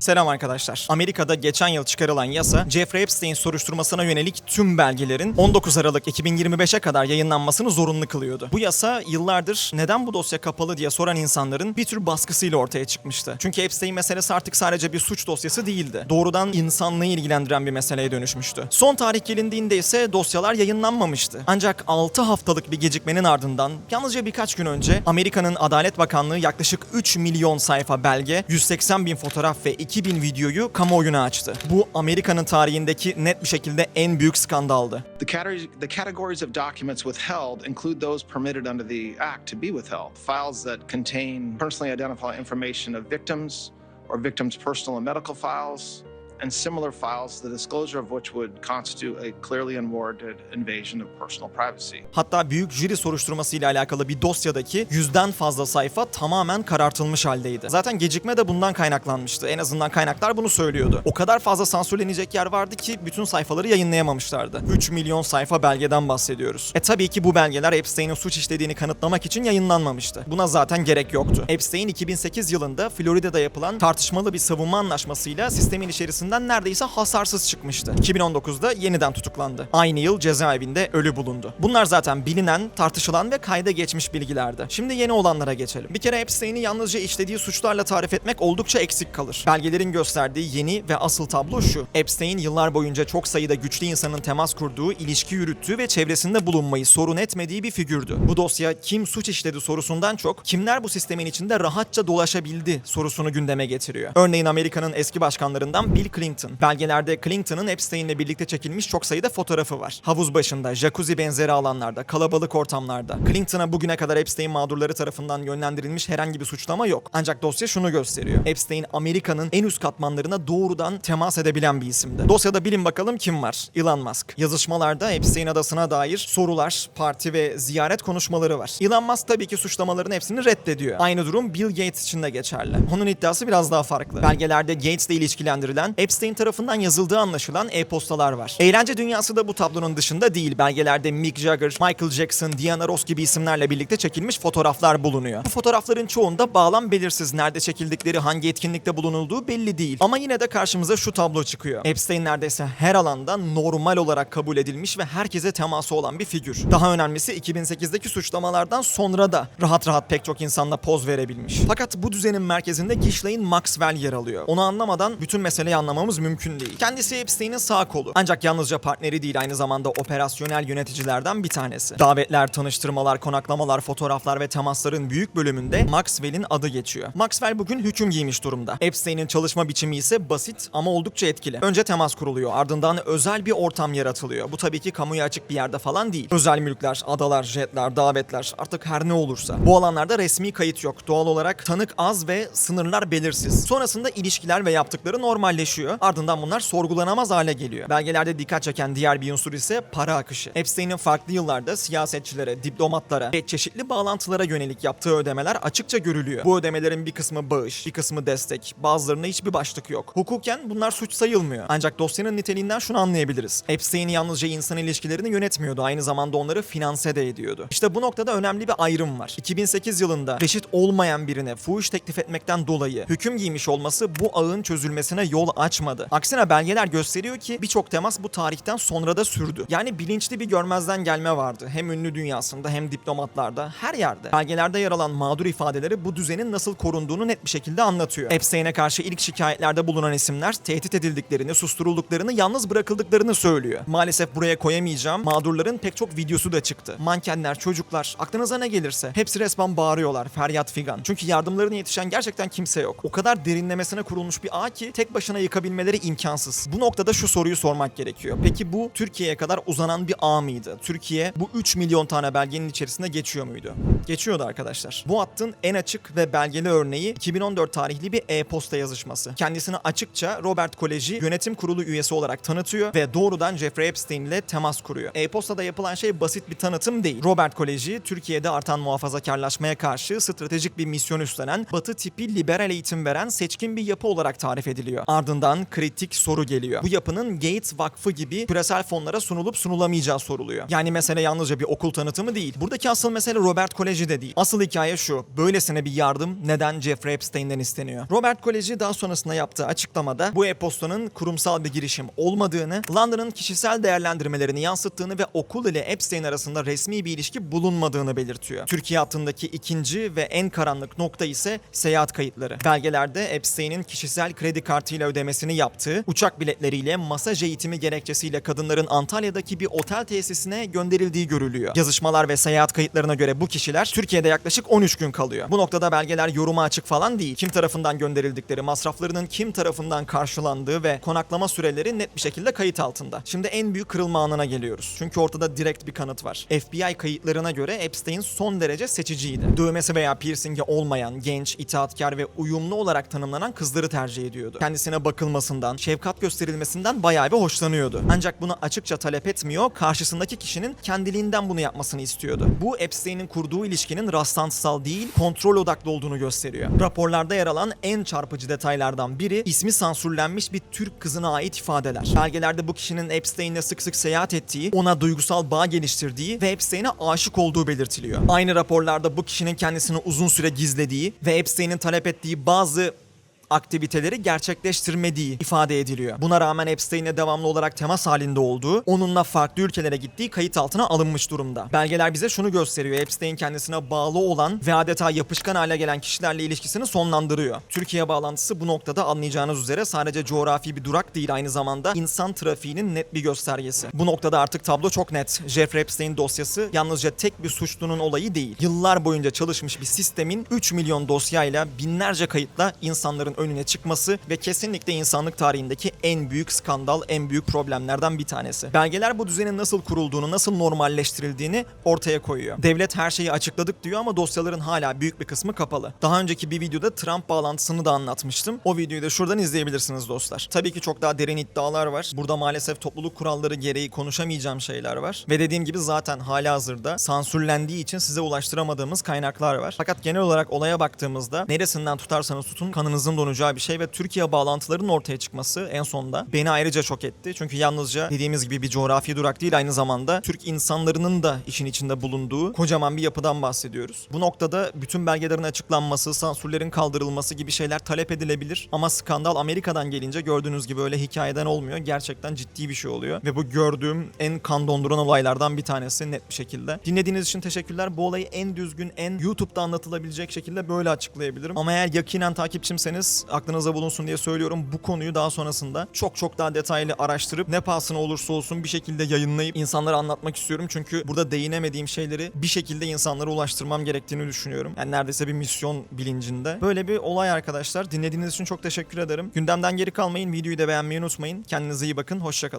Selam arkadaşlar. Amerika'da geçen yıl çıkarılan yasa, Jeffrey Epstein soruşturmasına yönelik tüm belgelerin 19 Aralık 2025'e kadar yayınlanmasını zorunlu kılıyordu. Bu yasa yıllardır neden bu dosya kapalı diye soran insanların bir tür baskısıyla ortaya çıkmıştı. Çünkü Epstein meselesi artık sadece bir suç dosyası değildi. Doğrudan insanlığı ilgilendiren bir meseleye dönüşmüştü. Son tarih gelindiğinde ise dosyalar yayınlanmamıştı. Ancak 6 haftalık bir gecikmenin ardından yalnızca birkaç gün önce Amerika'nın Adalet Bakanlığı yaklaşık 3 milyon sayfa belge, 180 bin fotoğraf ve 2000 videoyu kamuoyuna açtı. Bu Amerika'nın tarihindeki net bir şekilde en büyük skandaldı. The, categories, of documents withheld include those permitted under the Act to be withheld. Files that contain personally identifiable information of victims or victims' personal and medical files, and similar files, the disclosure of which would constitute a clearly unwarranted invasion of personal privacy. Hatta büyük jüri soruşturması ile alakalı bir dosyadaki yüzden fazla sayfa tamamen karartılmış haldeydi. Zaten gecikme de bundan kaynaklanmıştı. En azından kaynaklar bunu söylüyordu. O kadar fazla sansürlenecek yer vardı ki bütün sayfaları yayınlayamamışlardı. 3 milyon sayfa belgeden bahsediyoruz. E tabii ki bu belgeler Epstein'in suç işlediğini kanıtlamak için yayınlanmamıştı. Buna zaten gerek yoktu. Epstein 2008 yılında Florida'da yapılan tartışmalı bir savunma anlaşmasıyla sistemin içerisinden neredeyse hasarsız çıkmıştı. 2019'da yeniden tutuklandı. Aynı yıl cezaevinde ölü bulundu. Bunlar zaten bilinen, tartışılan ve kayda geçmiş bilgilerdi. Şimdi yeni olanlara geçelim. Bir kere Epstein'i yalnızca işlediği suçlarla tarif etmek oldukça eksik kalır. Belgelerin gösterdiği yeni ve asıl tablo şu. Epstein yıllar boyunca çok sayıda güçlü insanın temas kurduğu, ilişki yürüttüğü ve çevresinde bulunmayı sorun etmediği bir figürdü. Bu dosya kim suç işledi sorusundan çok kimler bu sistemin içinde rahatça dolaşabildi sorusunu gündeme getiriyor. Örneğin Amerika'nın eski başkanlarından Bill Clinton. Belgelerde Clinton'ın Epstein'le birlikte çekilmiş çok sayıda fotoğrafı var. Havuz başında, jacuzzi benzeri alanlarda, kalabalık ortamlarda. Clinton'a bugüne kadar Epstein mağdurları tarafından yönlendirilmiş herhangi bir suçlama yok. Ancak dosya şunu gösteriyor. Epstein Amerika'nın en üst katmanlarına doğrudan temas edebilen bir isimdi. Dosyada bilin bakalım kim var? Elon Musk. Yazışmalarda Epstein adasına dair sorular, parti ve ziyaret konuşmaları var. Elon Musk tabii ki suçlamaların hepsini reddediyor. Aynı durum Bill Gates için de geçerli. Onun iddiası biraz daha farklı. Belgelerde Gates'le ilişkilendirilen Epstein tarafından yazıldığı anlaşılan e-postalar var. Eğlence dünyası da bu tablonun dışında değil. Belgelerde Mick Jagger, Michael Jackson, Diana Ross gibi isimlerle birlikte çekilmiş fotoğraflar bulunuyor. Bu fotoğrafların çoğunda bağlam belirsiz. Nerede çekildikleri, hangi etkinlikte bulunulduğu belli değil. Ama yine de karşımıza şu tablo çıkıyor. Epstein neredeyse her alanda normal olarak kabul edilmiş ve herkese teması olan bir figür. Daha önemlisi 2008'deki suçlamalardan sonra da rahat rahat pek çok insanla poz verebilmiş. Fakat bu düzenin merkezinde Ghislaine Maxwell yer alıyor. Onu anlamadan bütün meseleyi anlamamız mümkün değil. Kendisi Epstein'in sağ kolu. Ancak yalnızca partneri değil aynı zamanda operasyonel yöneticilerden bir tanesi. Davetler, tanıştırmalar, konaklamalar, fotoğraflar ve temasların büyük bölümünde Maxwell'in adı geçiyor. Maxwell bugün hüküm giymiş durumda. Epstein'in çalışma biçimi ise basit ama oldukça etkili. Önce temas kuruluyor, ardından özel bir ortam yaratılıyor. Bu tabii ki kamuya açık bir yerde falan değil. Özel mülkler, adalar, jetler, davetler artık her ne olursa. Bu alanlarda resmi kayıt yok. Doğal olarak tanık az ve sınırlar belirsiz. Sonrasında ilişkiler ve yaptıkları normalleşiyor. Ardından bunlar sorgulanamaz hale geliyor. Belgelerde dikkat çeken diğer bir unsur ise para akışı. Epstein'in farklı yıllarda siyasetçilere, diplomatlara ve çeşitli bağlantılara yönelik yaptığı ödemeler açıkça görülüyor. Bu ödemelerin bir kısmı bağış, bir kısmı destek, bazılarına hiçbir başlık yok. Hukuken bunlar suç sayılmıyor. Ancak dosyanın niteliğinden şunu anlayabiliriz. Epstein yalnızca insan ilişkilerini yönetmiyordu, aynı zamanda onları finanse de ediyordu. İşte bu noktada önemli bir ayrım var. 2008 yılında reşit olmayan birine fuhuş teklif etmekten dolayı hüküm giymiş olması bu ağın çözülmesine yol açmadı. Aksine belgeler gösteriyor ki birçok temas bu tarihten sonra da sürdü. Yani bilinçli bir görmezden gelme vardı. Hem ünlü dünyasında hem diplomatlarda her yerde. Belgelerde yer alan mağdur ifadeleri bu düzenin nasıl korunduğunu net bir şekilde anlatıyor. Epstein'e karşı ilk şikayetlerde bulunan isimler tehdit edildiklerini, susturulduklarını, yalnız bırakıldıklarını söylüyor. Maalesef buraya koyamayacağım. Mağdurların pek çok videosu da çıktı. Mankenler, çocuklar, aklınıza ne gelirse hepsi resmen bağırıyorlar. Feryat figan. Çünkü yardımlarına yetişen gerçekten kimse yok. O kadar derinlemesine kurulmuş bir ağ ki tek başına yıkabilmeleri imkansız. Bu noktada şu soruyu sormak gerekiyor. Peki bu Türkiye'ye kadar uzanan bir ağ mıydı? Türkiye bu 3 milyon tane belgenin içerisinde geçiyor muydu? Geçiyordu arkadaşlar. Bu hattın en açık ve belgeli örneği 2014 tarihli bir e-posta yazışması. Kendisini açıkça Robert Koleji yönetim kurulu üyesi olarak tanıtıyor ve doğrudan Jeffrey Epstein ile temas kuruyor. E-postada yapılan şey basit bir tanıtım değil. Robert Koleji Türkiye'de artan muhafazakarlaşmaya karşı stratejik bir misyon üstlenen batı tipi liberal eğitim veren seçkin bir yapı olarak tarif ediliyor. Ardından ardından kritik soru geliyor. Bu yapının Gates Vakfı gibi küresel fonlara sunulup sunulamayacağı soruluyor. Yani mesele yalnızca bir okul tanıtımı değil. Buradaki asıl mesele Robert Koleji de değil. Asıl hikaye şu. Böylesine bir yardım neden Jeffrey Epstein'den isteniyor? Robert Koleji daha sonrasında yaptığı açıklamada bu e-postanın kurumsal bir girişim olmadığını, London'ın kişisel değerlendirmelerini yansıttığını ve okul ile Epstein arasında resmi bir ilişki bulunmadığını belirtiyor. Türkiye hattındaki ikinci ve en karanlık nokta ise seyahat kayıtları. Belgelerde Epstein'in kişisel kredi kartıyla ödemesini yaptığı, uçak biletleriyle masaj eğitimi gerekçesiyle kadınların Antalya'daki bir otel tesisine gönderildiği görülüyor. Yazışmalar ve seyahat kayıtlarına göre bu kişiler Türkiye'de yaklaşık 13 gün kalıyor. Bu noktada belgeler yoruma açık falan değil. Kim tarafından gönderildikleri, masraflarının kim tarafından karşılandığı ve konaklama süreleri net bir şekilde kayıt altında. Şimdi en büyük kırılma anına geliyoruz. Çünkü ortada direkt bir kanıt var. FBI kayıtlarına göre Epstein son derece seçiciydi. Dövmesi veya piercingi olmayan, genç, itaatkar ve uyumlu olarak tanımlanan kızları tercih ediyordu. Kendisine bakılmasından, şefkat gösterilmesinden bayağı bir hoşlanıyordu. Ancak bunu açıkça talep etmiyor, karşısındaki kişinin kendiliğinden bunu yapmasını istiyordu. Bu Epstein'in kurduğu ilişkinin rastlantısal değil, kontrol odaklı olduğunu gösteriyor. Raporlarda yer alan en çarpıcı detaylardan biri ismi sansürlenmiş bir Türk kızına ait ifadeler. Belgelerde bu kişinin Epstein'le sık sık seyahat ettiği, ona duygusal bağ geliştirdiği ve Epstein'e aşık olduğu belirtiliyor. Aynı raporlarda bu kişinin kendisini uzun süre gizlediği ve Epstein'in talep ettiği bazı aktiviteleri gerçekleştirmediği ifade ediliyor. Buna rağmen Epstein'le devamlı olarak temas halinde olduğu, onunla farklı ülkelere gittiği kayıt altına alınmış durumda. Belgeler bize şunu gösteriyor. Epstein kendisine bağlı olan ve adeta yapışkan hale gelen kişilerle ilişkisini sonlandırıyor. Türkiye bağlantısı bu noktada anlayacağınız üzere sadece coğrafi bir durak değil aynı zamanda insan trafiğinin net bir göstergesi. Bu noktada artık tablo çok net. Jeffrey Epstein dosyası yalnızca tek bir suçlunun olayı değil. Yıllar boyunca çalışmış bir sistemin 3 milyon dosyayla binlerce kayıtla insanların önüne çıkması ve kesinlikle insanlık tarihindeki en büyük skandal, en büyük problemlerden bir tanesi. Belgeler bu düzenin nasıl kurulduğunu, nasıl normalleştirildiğini ortaya koyuyor. Devlet her şeyi açıkladık diyor ama dosyaların hala büyük bir kısmı kapalı. Daha önceki bir videoda Trump bağlantısını da anlatmıştım. O videoyu da şuradan izleyebilirsiniz dostlar. Tabii ki çok daha derin iddialar var. Burada maalesef topluluk kuralları gereği konuşamayacağım şeyler var. Ve dediğim gibi zaten hala hazırda sansürlendiği için size ulaştıramadığımız kaynaklar var. Fakat genel olarak olaya baktığımızda neresinden tutarsanız tutun kanınızın donacağı bir şey ve Türkiye bağlantılarının ortaya çıkması en sonunda beni ayrıca şok etti. Çünkü yalnızca dediğimiz gibi bir coğrafi durak değil aynı zamanda Türk insanlarının da işin içinde bulunduğu kocaman bir yapıdan bahsediyoruz. Bu noktada bütün belgelerin açıklanması, sansürlerin kaldırılması gibi şeyler talep edilebilir. Ama skandal Amerika'dan gelince gördüğünüz gibi öyle hikayeden olmuyor. Gerçekten ciddi bir şey oluyor. Ve bu gördüğüm en kan donduran olaylardan bir tanesi net bir şekilde. Dinlediğiniz için teşekkürler. Bu olayı en düzgün, en YouTube'da anlatılabilecek şekilde böyle açıklayabilirim. Ama eğer yakinen takipçimseniz aklınıza bulunsun diye söylüyorum. Bu konuyu daha sonrasında çok çok daha detaylı araştırıp ne pahasına olursa olsun bir şekilde yayınlayıp insanlara anlatmak istiyorum. Çünkü burada değinemediğim şeyleri bir şekilde insanlara ulaştırmam gerektiğini düşünüyorum. Yani neredeyse bir misyon bilincinde. Böyle bir olay arkadaşlar. Dinlediğiniz için çok teşekkür ederim. Gündemden geri kalmayın. Videoyu da beğenmeyi unutmayın. Kendinize iyi bakın. Hoşçakalın.